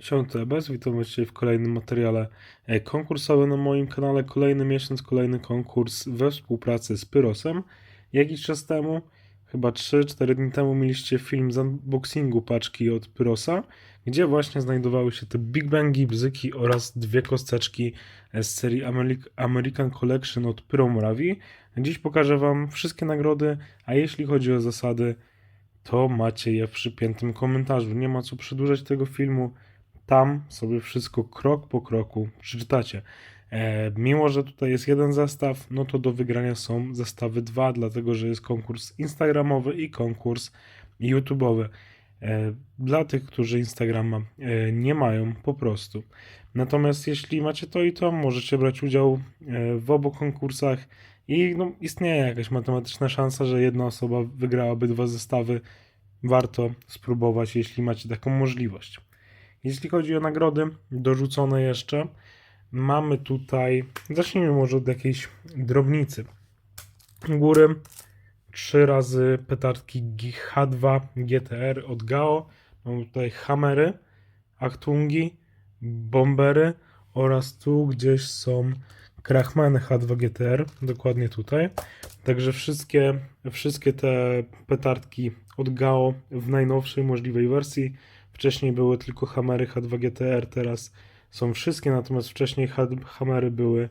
Siąte bez, witam dzisiaj w kolejnym materiale e, konkursowym na moim kanale. Kolejny miesiąc, kolejny konkurs we współpracy z Pyrosem. Jakiś czas temu, chyba 3-4 dni temu, mieliście film z unboxingu paczki od Pyrosa, gdzie właśnie znajdowały się te Big Bangi, bzyki oraz dwie kosteczki e, z serii Ameri- American Collection od Pyro Morawi. Dziś pokażę Wam wszystkie nagrody, a jeśli chodzi o zasady, to macie je w przypiętym komentarzu. Nie ma co przedłużać tego filmu. Tam sobie wszystko krok po kroku przeczytacie. E, mimo, że tutaj jest jeden zestaw, no to do wygrania są zestawy dwa, dlatego że jest konkurs Instagramowy i konkurs YouTubeowy. E, dla tych, którzy Instagrama e, nie mają po prostu. Natomiast jeśli macie to i to, możecie brać udział e, w obu konkursach i no, istnieje jakaś matematyczna szansa, że jedna osoba wygrałaby dwa zestawy. Warto spróbować, jeśli macie taką możliwość. Jeśli chodzi o nagrody dorzucone jeszcze, mamy tutaj, zacznijmy może od jakiejś drobnicy. Góry trzy razy petardki H2 GTR od GAO. Mamy tutaj Hammery, Achtungi, Bombery oraz tu gdzieś są Krachmany H2 GTR, dokładnie tutaj. Także wszystkie, wszystkie te petardki od GAO w najnowszej możliwej wersji. Wcześniej były tylko Hammery H2 GTR, teraz są wszystkie, natomiast wcześniej H- Hammery były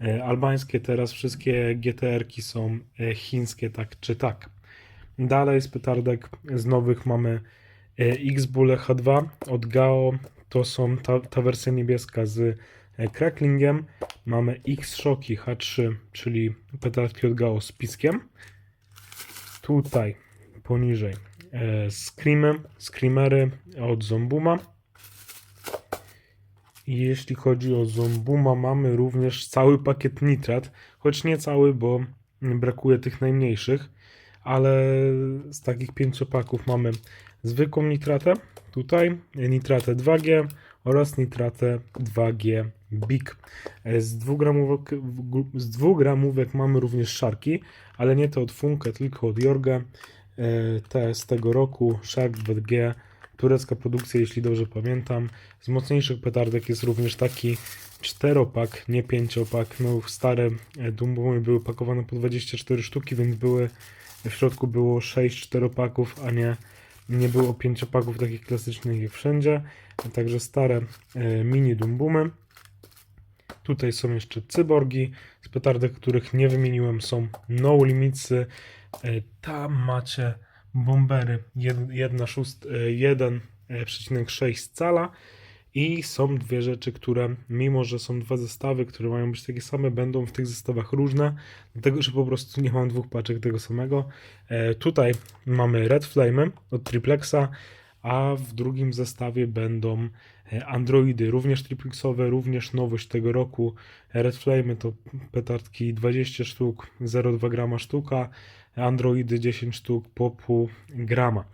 e, albańskie, teraz wszystkie GTR-ki są e, chińskie, tak czy tak. Dalej z petardek z nowych mamy e, X-Bulle H2 od GAO, to są ta, ta wersja niebieska z cracklingiem. Mamy X-Shocki H3, czyli petardki od GAO z piskiem. Tutaj poniżej Screamy, Screamery od Zombuma. I jeśli chodzi o Zombuma, mamy również cały pakiet nitrat, choć nie cały, bo brakuje tych najmniejszych, ale z takich pięciopaków mamy zwykłą nitratę, tutaj nitratę 2G oraz nitratę 2G Big. E, Z dwugramówek, z dwugramówek mamy również szarki, ale nie te od Funke, tylko od Jorga. Te z tego roku, Shark 2G, turecka produkcja, jeśli dobrze pamiętam. Z mocniejszych petardek jest również taki czteropak, nie pięciopak. No, stare e, Dumbomy były pakowane po 24 sztuki, więc były w środku było 6 czteropaków, a nie, nie było pięciopaków takich klasycznych jak wszędzie. Także stare e, mini Dumbumy. Tutaj są jeszcze cyborgi z petardek, których nie wymieniłem. Są no limitsy. E, Tam macie bombery 1,6 cala i są dwie rzeczy, które mimo, że są dwa zestawy, które mają być takie same, będą w tych zestawach różne, dlatego że po prostu nie mam dwóch paczek tego samego. E, Tutaj mamy Red Flame od Triplexa, a w drugim zestawie będą e, Androidy, również triplexowe, również nowość tego roku. Red Flame to petardki 20 sztuk, 0,2 grama sztuka, Androidy 10 sztuk po pół grama.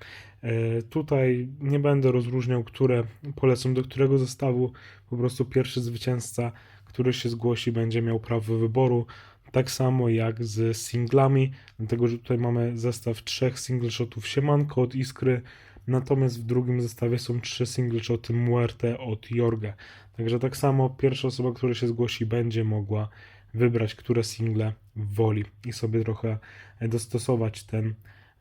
E, Tutaj nie będę rozróżniał, które polecą do którego zestawu. Po prostu pierwszy zwycięzca, który się zgłosi, będzie miał prawo wyboru. Tak samo jak z singlami, dlatego że tutaj mamy zestaw trzech single shotów Siemanko od Iskry, natomiast w drugim zestawie są trzy single shoty Muerte od Jorge. Także tak samo pierwsza osoba, która się zgłosi, będzie mogła wybrać, które single woli i sobie trochę dostosować ten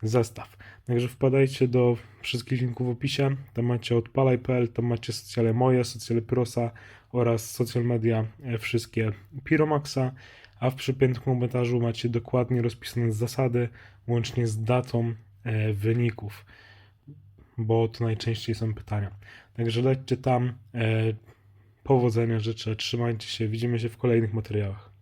zestaw. Także wpadajcie do wszystkich linków w opisie. Tam macie odpalaj.pl, tam macie socjale moje, socjale Prosa oraz social media e, wszystkie Piromaxa, a w przypiętym komentarzu macie dokładnie rozpisane zasady, łącznie z datą e, wyników, bo to najczęściej są pytania. Także lećcie tam. E, powodzenia życzę, trzymajcie się, widzimy się w kolejnych materiałach.